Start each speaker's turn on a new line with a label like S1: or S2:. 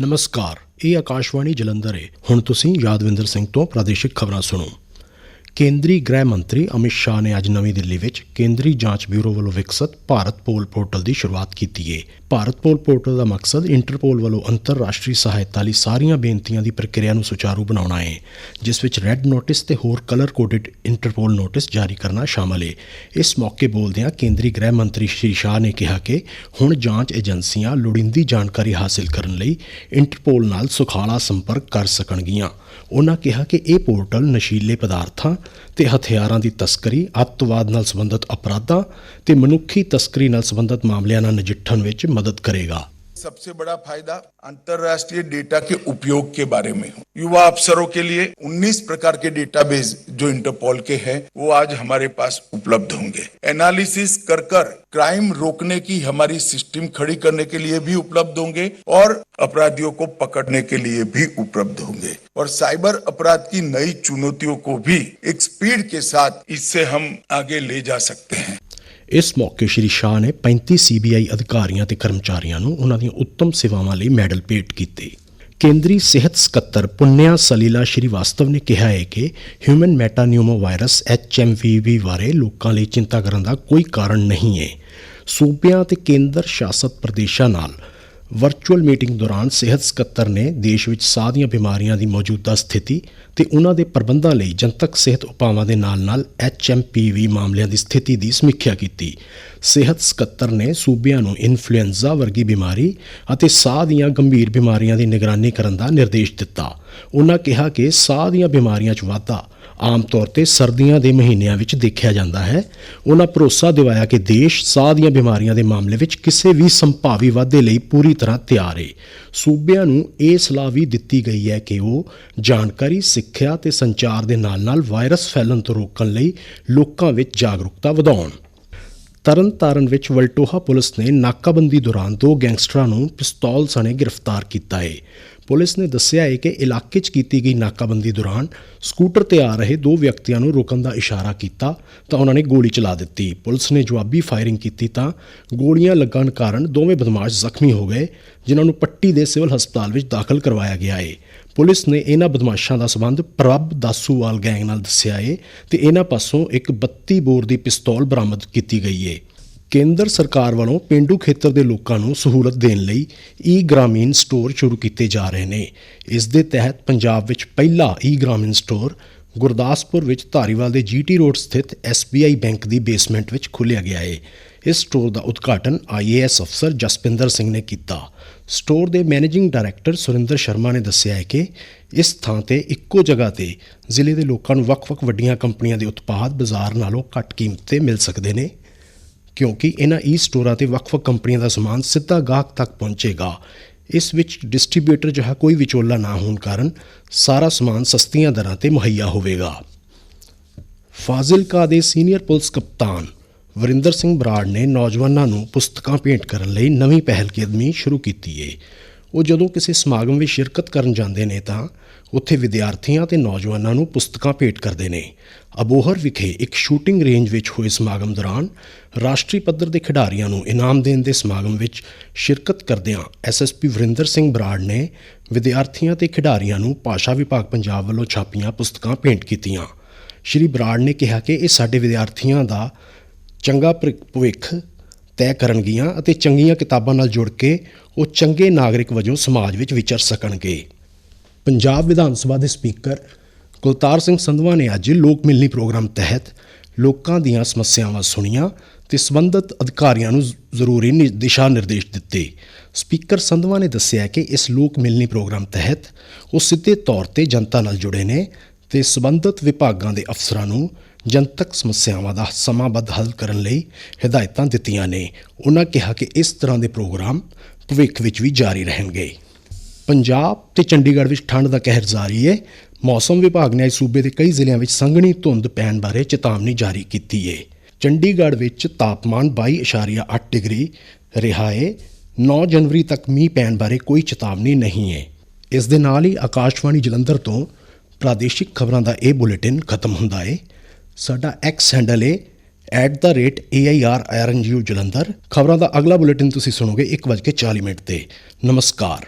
S1: ਨਮਸਕਾਰ ਇਹ ਆਕਾਸ਼ਵਾਣੀ ਜਲੰਧਰ ਹੈ ਹੁਣ ਤੁਸੀਂ ਯਾਦਵਿੰਦਰ ਸਿੰਘ ਤੋਂ ਪ੍ਰਾਦੇਸ਼ਿਕ ਖਬਰਾਂ ਸੁਣੋ। ਕੇਂਦਰੀ ਗ੍ਰਹਿ ਮੰਤਰੀ ਅਮਿਤ ਸ਼ਾਹ ਨੇ ਅੱਜ ਨਵੀਂ ਦਿੱਲੀ ਵਿੱਚ ਕੇਂਦਰੀ ਜਾਂਚ ਬਿਊਰੋ ਵੱਲੋਂ ਵਿਕਸਤ ਭਾਰਤ ਪੋਲ ਪੋਰਟਲ ਦੀ ਸ਼ੁਰੂਆਤ ਕੀਤੀ ਹੈ ਭਾਰਤ ਪੋਲ ਪੋਰਟਲ ਦਾ ਮਕਸਦ ਇੰਟਰਪੋਲ ਵੱਲੋਂ ਅੰਤਰਰਾਸ਼ਟਰੀ ਸਹਾਇਤਾ ਲਈ ਸਾਰੀਆਂ ਬੇਨਤੀਆਂ ਦੀ ਪ੍ਰਕਿਰਿਆ ਨੂੰ ਸੁਚਾਰੂ ਬਣਾਉਣਾ ਹੈ ਜਿਸ ਵਿੱਚ ਰੈੱਡ ਨੋਟਿਸ ਤੇ ਹੋਰ ਕਲਰ ਕੋਡਡ ਇੰਟਰਪੋਲ ਨੋਟਿਸ ਜਾਰੀ ਕਰਨਾ ਸ਼ਾਮਲ ਹੈ ਇਸ ਮੌਕੇ ਬੋਲਦਿਆਂ ਕੇਂਦਰੀ ਗ੍ਰਹਿ ਮੰਤਰੀ ਸ਼੍ਰੀ ਸ਼ਾਹ ਨੇ ਕਿਹਾ ਕਿ ਹੁਣ ਜਾਂਚ ਏਜੰਸੀਆਂ ਲੋੜੀਂਦੀ ਜਾਣਕਾਰੀ ਹਾਸਲ ਕਰਨ ਲਈ ਇੰਟਰਪੋਲ ਨਾਲ ਸੁਖਾਲਾ ਸੰਪਰਕ ਕਰ ਸਕਣਗੀਆਂ। ਉਹਨਾਂ ਕਿਹਾ ਕਿ ਇਹ ਪੋਰਟਲ ਨਸ਼ੀਲੇ ਪਦਾਰਥਾਂ ਤੇ ਹਥਿਆਰਾਂ ਦੀ ਤਸਕਰੀ, ਅੱਤਵਾਦ ਨਾਲ ਸੰਬੰਧਿਤ ਅਪਰਾਧਾਂ ਤੇ ਮਨੁੱਖੀ ਤਸਕਰੀ ਨਾਲ ਸੰਬੰਧਿਤ ਮਾਮਲਿਆਂ ਨਾਲ ਨਜਿੱਠਣ ਵਿੱਚ ਮਦਦ ਕਰੇਗਾ।
S2: सबसे बड़ा फ़ायदा अंतरराष्ट्रीय डेटा के उपयोग के बारे में युवा अफसरों के लिए 19 प्रकार के डेटाबेस जो इंटरपोल के हैं, वो आज हमारे पास उपलब्ध होंगे। एनालिसिस कर कर क्राइम रोकने की हमारी सिस्टम खड़ी करने के लिए भी उपलब्ध होंगे और अपराधियों को पकड़ने के लिए भी उपलब्ध होंगे। और साइबर अपराध की नई चुनौतियों को भी एक स्पीड के साथ इससे हम आगे ले जा सकते हैं।
S1: ਇਸ ਮੌਕੇ ਸ਼੍ਰੀ ਸ਼ਾਹ ਨੇ 35 ਸੀਬੀਆਈ ਅਧਿਕਾਰੀਆਂ ਤੇ ਕਰਮਚਾਰੀਆਂ ਨੂੰ ਉਹਨਾਂ ਦੀਆਂ ਉੱਤਮ ਸੇਵਾਵਾਂ ਲਈ ਮੈਡਲ ਭੇਟ ਕੀਤੇ। ਕੇਂਦਰੀ ਸਿਹਤ ਸਕੱਤਰ ਪੁੰਨਿਆ ਸਲੀਲਾ ਸ਼੍ਰੀਵਾਸਤਵ ਨੇ ਕਿਹਾ ਹੈ ਕਿ ਹਿਊਮਨ ਮੈਟਾਨਿਊਮੋ ਵਾਇਰਸ ਐਚਐਮਵੀਵੀ ਬਾਰੇ ਲੋਕਾਂ ਲਈ ਚਿੰਤਾ ਕਰਨ ਦਾ ਕੋਈ ਕਾਰਨ ਨਹੀਂ ਹੈ। ਸੂਬਿਆਂ ਤੇ ਕੇਂਦਰ ਸ਼ਾਸਤ ਪ੍ਰਦੇਸ਼ਾਂ ਨਾਲ ਵਰਚੁਅਲ ਮੀਟਿੰਗ ਦੌਰਾਨ ਸਿਹਤ ਸਕੱਤਰ ਨੇ ਦੇਸ਼ ਵਿੱਚ ਸਾਹ ਦੀਆਂ ਬਿਮਾਰੀਆਂ ਦੀ ਮੌਜੂਦਾ ਸਥਿਤੀ ਤੇ ਉਹਨਾਂ ਦੇ ਪ੍ਰਬੰਧਾਂ ਲਈ ਜਨਤਕ ਸਿਹਤ ਉਪਾਵਾਂ ਦੇ ਨਾਲ-ਨਾਲ ਐਚਐਮਪੀਵੀ ਮਾਮਲਿਆਂ ਦੀ ਸਥਿਤੀ ਦੀ ਸਮੀਖਿਆ ਕੀਤੀ। ਸਿਹਤ ਸਕੱਤਰ ਨੇ ਸੂਬਿਆਂ ਨੂੰ ਇਨਫਲੂਐਂਜ਼ਾ ਵਰਗੀ ਬਿਮਾਰੀ ਅਤੇ ਸਾਹ ਦੀਆਂ ਗੰਭੀਰ ਬਿਮਾਰੀਆਂ ਦੀ ਨਿਗਰਾਨੀ ਕਰਨ ਦਾ ਨਿਰਦੇਸ਼ ਦਿੱਤਾ। ਉਹਨਾਂ ਕਿਹਾ ਕਿ ਸਾਹ ਦੀਆਂ ਬਿਮਾਰੀਆਂ 'ਚ ਵਾਧਾ ਆਮ ਤੌਰ ਤੇ ਸਰਦੀਆਂ ਦੇ ਮਹੀਨਿਆਂ ਵਿੱਚ ਦੇਖਿਆ ਜਾਂਦਾ ਹੈ। ਉਹਨਾਂ ਭਰੋਸਾ ਦਿਵਾਇਆ ਕਿ ਦੇਸ਼ ਸਾਹ ਦੀਆਂ ਬਿਮਾਰੀਆਂ ਦੇ ਮਾਮਲੇ ਵਿੱਚ ਕਿਸੇ ਵੀ ਸੰਭਾਵੀ ਵਾਧੇ ਲਈ ਪੂਰੀ ਤਰ੍ਹਾਂ ਤਿਆਰ ਹੈ ਸੂਬਿਆਂ ਨੂੰ ਇਹ ਸਲਾਹ ਵੀ ਦਿੱਤੀ ਗਈ ਹੈ ਕਿ ਉਹ ਜਾਣਕਾਰੀ, ਸਿੱਖਿਆ ਤੇ ਸੰਚਾਰ ਦੇ ਨਾਲ-ਨਾਲ ਵਾਇਰਸ ਫੈਲਣ ਤੋਂ ਰੋਕਣ ਲਈ ਲੋਕਾਂ ਵਿੱਚ ਜਾਗਰੂਕਤਾ ਵਧਾਉਣ। ਤਰਨਤਾਰਨ ਵਿੱਚ ਵਲਟੋਹਾ ਪੁਲਿਸ ਨੇ ਨਾਕਾਬੰਦੀ ਦੌਰਾਨ ਦੋ ਗੈਂਗਸਟਰਾਂ ਨੂੰ ਪਿਸਤੌਲ ਸਣੇ ਗ੍ਰਿਫਤਾਰ ਕੀਤਾ ਹੈ ਪੁਲਿਸ ਨੇ ਦੱਸਿਆ ਹੈ ਕਿ ਇਲਾਕੇ 'ਚ ਕੀਤੀ ਗਈ ਨਾਕਾਬੰਦੀ ਦੌਰਾਨ ਸਕੂਟਰ ਤੇ ਆ ਰਹੇ ਦੋ ਵਿਅਕਤੀਆਂ ਨੂੰ ਰੁਕਣ ਦਾ ਇਸ਼ਾਰਾ ਕੀਤਾ ਤਾਂ ਉਹਨਾਂ ਨੇ ਗੋਲੀ ਚਲਾ ਦਿੱਤੀ। ਪੁਲਿਸ ਨੇ ਜਵਾਬੀ ਫਾਇਰਿੰਗ ਕੀਤੀ ਤਾਂ ਗੋਲੀਆਂ ਲੱਗਣ ਕਾਰਨ ਦੋਵੇਂ ਬਦਮਾਸ਼ ਜ਼ਖਮੀ ਹੋ ਗਏ, ਜਿਨ੍ਹਾਂ ਨੂੰ ਪੱਟੀ ਦੇ ਸਿਵਲ ਹਸਪਤਾਲ ਵਿੱਚ ਦਾਖਲ ਕਰਵਾਇਆ ਗਿਆ ਹੈ। ਪੁਲਿਸ ਨੇ ਇਹਨਾਂ ਬਦਮਾਸ਼ਾਂ ਦਾ ਸਬੰਧ ਪ੍ਰਭ ਦਾਸੂਵਾਲ ਗੈਂਗ ਨਾਲ ਦੱਸਿਆ ਹੈ ਤੇ ਇਹਨਾਂ ਪਾਸੋਂ ਇੱਕ 32 ਬੋਰ ਦੀ ਪਿਸਤੌਲ ਬਰਾਮਦ ਕੀਤੀ ਗਈ ਹੈ। ਕੇਂਦਰ ਸਰਕਾਰ ਵੱਲੋਂ ਪਿੰਡੂ ਖੇਤਰ ਦੇ ਲੋਕਾਂ ਨੂੰ ਸਹੂਲਤ ਦੇਣ ਲਈ ਈ ਗ੍ਰਾਮੀਣ ਸਟੋਰ ਸ਼ੁਰੂ ਕੀਤੇ ਜਾ ਰਹੇ ਨੇ। ਇਸ ਦੇ ਤਹਿਤ ਪੰਜਾਬ ਵਿੱਚ ਪਹਿਲਾ ਈ ਗ੍ਰਾਮੀਣ ਸਟੋਰ ਗੁਰਦਾਸਪੁਰ ਵਿੱਚ ਧਾਰੀਵਾਲ ਦੇ ਜੀਟੀ ਰੋਡ ਸਥਿਤ SBI ਬੈਂਕ ਦੀ ਬੇਸਮੈਂਟ ਵਿੱਚ ਖੋਲ੍ਹਿਆ ਗਿਆ ਹੈ ਇਸ ਸਟੋਰ ਦਾ ਉਦਘਾਟਨ ਆਈਏਐਸ ਅਫਸਰ ਜਸਪਿੰਦਰ ਸਿੰਘ ਨੇ ਕੀਤਾ। ਸਟੋਰ ਦੇ ਮੈਨੇਜਿੰਗ ਡਾਇਰੈਕਟਰ ਸੁਰਿੰਦਰ ਸ਼ਰਮਾ ਨੇ ਦੱਸਿਆ ਹੈ ਕਿ ਇਸ ਥਾਂ ਤੇ ਇੱਕੋ ਜਗ੍ਹਾ ਤੇ ਜ਼ਿਲ੍ਹੇ ਦੇ ਲੋਕਾਂ ਨੂੰ ਵੱਖ-ਵੱਖ ਵੱਡੀਆਂ ਕੰਪਨੀਆਂ ਦੇ ਉਤਪਾਦ ਬਾਜ਼ਾਰ ਨਾਲੋਂ ਘੱਟ ਕੀਮਤ ਤੇ ਮਿਲ ਸਕਦੇ ਨੇ। ਕਿਉਂਕਿ ਇਹਨਾਂ ਈ ਸਟੋਰਾਂ ਤੇ ਵੱਖ-ਵੱਖ ਕੰਪਨੀਆਂ ਦਾ ਸਮਾਨ ਸਿੱਧਾ ਗਾਹਕ ਤੱਕ ਪਹੁੰਚੇਗਾ। ਇਸ ਵਿੱਚ ਡਿਸਟ੍ਰੀਬਿਊਟਰ ਜਿਹਾ ਕੋਈ ਵਿਚੋਲਾ ਨਾ ਹੋਣ ਕਾਰਨ ਸਾਰਾ ਸਮਾਨ ਸਸਤੀਆਂ ਦਰਾਂ ਤੇ ਮੁਹੱਈਆ ਹੋਵੇਗਾ। ਫਾਜ਼ਿਲਕਾ ਦੇ ਸੀਨੀਅਰ ਪੁਲਿਸ ਕਪਤਾਨ ਵਰਿੰਦਰ ਸਿੰਘ ਬਰਾੜ ਨੇ ਨੌਜਵਾਨਾਂ ਨੂੰ ਪੁਸਤਕਾਂ ਭੇਂਟ ਕਰਨ ਲਈ ਨਵੀਂ ਪਹਿਲਕਦਮੀ ਸ਼ੁਰੂ ਕੀਤੀ ਹੈ ਉਹ ਜਦੋਂ ਕਿਸੇ ਸਮਾਗਮ ਵਿੱਚ ਸ਼ਿਰਕਤ ਕਰਨ ਜਾਂਦੇ ਨੇ ਤਾਂ ਉੱਥੇ ਵਿਦਿਆਰਥੀਆਂ ਤੇ ਨੌਜਵਾਨਾਂ ਨੂੰ ਪੁਸਤਕਾਂ ਭੇਟ ਕਰਦੇ ਨੇ। ਅਬੋਹਰ ਵਿਖੇ ਇੱਕ ਸ਼ੂਟਿੰਗ ਰੇਂਜ ਵਿੱਚ ਹੋਏ ਸਮਾਗਮ ਦੌਰਾਨ ਰਾਸ਼ਟਰੀ ਪੱਧਰ ਦੇ ਖਿਡਾਰੀਆਂ ਨੂੰ ਇਨਾਮ ਦੇਣ ਦੇ ਸਮਾਗਮ ਵਿੱਚ ਸ਼ਿਰਕਤ ਕਰਦਿਆਂ ਐਸਐਸਪੀ ਵਰਿੰਦਰ ਸਿੰਘ ਬਰਾੜ ਨੇ ਵਿਦਿਆਰਥੀਆਂ ਤੇ ਖਿਡਾਰੀਆਂ ਨੂੰ ਭਾਸ਼ਾ ਵਿਭਾਗ ਪੰਜਾਬ ਵੱਲੋਂ ਛਾਪੀਆਂ ਪੁਸਤਕਾਂ ਭੇਂਟ ਕੀਤੀਆਂ। ਸ਼੍ਰੀ ਬਰਾੜ ਨੇ ਕਿਹਾ ਕਿ ਇਹ ਸਾਡੇ ਵਿਦਿਆਰਥੀਆਂ ਦਾ ਚੰਗਾ ਭਰ- ਭਵਿੱਖ ਤੈਅ ਕਰਨਗੀਆਂ ਅਤੇ ਚੰਗੀਆਂ ਕਿਤਾਬਾਂ ਨਾਲ ਜੁੜ ਕੇ ਉਹ ਚੰਗੇ ਨਾਗਰਿਕ ਵਜੋਂ ਸਮਾਜ ਵਿੱਚ ਵਿਚਰ ਸਕਣਗੇ। ਪੰਜਾਬ ਵਿਧਾਨ ਸਭਾ ਦੇ ਸਪੀਕਰ ਕੁਲਤਾਰ ਸਿੰਘ ਸੰਧਵਾ ਨੇ ਅੱਜ ਲੋਕ ਮਿਲਣੀ ਪ੍ਰੋਗਰਾਮ ਤਹਿਤ ਲੋਕਾਂ ਦੀਆਂ ਸਮੱਸਿਆਵਾਂ ਸੁਣੀਆਂ ਤੇ ਸੰਬੰਧਿਤ ਅਧਿਕਾਰੀਆਂ ਨੂੰ ਜ਼ਰੂਰੀ ਨਿ- ਦਿਸ਼ਾ ਨਿਰਦੇਸ਼ ਦਿੱਤੇ। ਸਪੀਕਰ ਸੰਧਵਾ ਨੇ ਦੱਸਿਆ ਕਿ ਇਸ ਲੋਕ ਮਿਲਣੀ ਪ੍ਰੋਗਰਾਮ ਤਹਿਤ ਉਹ ਸਿੱਧੇ ਤੌਰ ਤੇ ਜਨਤਾ ਨਾਲ ਜੁੜੇ ਨੇ ਤੇ ਸੰਬੰਧਿਤ ਵਿਭਾਗਾਂ ਦੇ ਅਫਸਰਾਂ ਨੂੰ ਜਨਤਕ ਸਮੱਸਿਆਵਾਂ ਦਾ ਸਮਾਂਬੱਧ ਹੱਲ ਕਰਨ ਲਈ ਹਦਾਇਤਾਂ ਦਿੱਤੀਆਂ ਨੇ। ਉਹਨਾਂ ਕਿਹਾ ਕਿ ਇਸ ਤਰ੍ਹਾਂ ਦੇ ਪ੍ਰੋਗਰਾਮ ਭਵਿੱਖ ਵਿੱਚ ਵੀ ਜਾਰੀ ਰਹਿਣਗੇ। ਪੰਜਾਬ ਤੇ ਚੰਡੀਗੜ੍ਹ ਵਿੱਚ ਠੰਡ ਦਾ ਕਹਿਰ ਜਾਰੀ ਹੈ ਮੌਸਮ ਵਿਭਾਗ ਨੇ ਅੱਜ ਸੂਬੇ ਦੇ ਕਈ ਜ਼ਿਲ੍ਹਿਆਂ ਵਿੱਚ ਸੰਘਣੀ ਧੁੰਦ ਪੈਣ ਬਾਰੇ ਚੇਤਾਵਨੀ ਜਾਰੀ ਕੀਤੀ ਹੈ ਚੰਡੀਗੜ੍ਹ ਵਿੱਚ ਤਾਪਮਾਨ 22.8 ਡਿਗਰੀ, ਰਿਹਾ ਹੈ 9 ਜਨਵਰੀ ਤੱਕ ਮੀਂਹ ਪੈਣ ਬਾਰੇ ਕੋਈ ਚੇਤਾਵਨੀ ਨਹੀਂ ਹੈ ਇਸ ਦੇ ਨਾਲ ਹੀ ਆਕਾਸ਼ਵਾਣੀ ਜਲੰਧਰ ਤੋਂ ਪ੍ਰਾਦੇਸ਼ਿਕ ਖਬਰਾਂ ਦਾ ਇਹ ਬੁਲੇਟਿਨ ਖਤਮ ਹੁੰਦਾ ਹੈ ਸਾਡਾ ਐਕਸ ਹੈਂਡਲ ਹੈ @AIRRNGU ਜਲੰਧਰ। ਖਬਰਾਂ ਦਾ ਅਗਲਾ ਬੁਲੇਟਿਨ ਤੁਸੀਂ ਸੁਣੋਗੇ 1:40 ਮਿੰਟ ਤੇ। ਨਮਸਕਾਰ।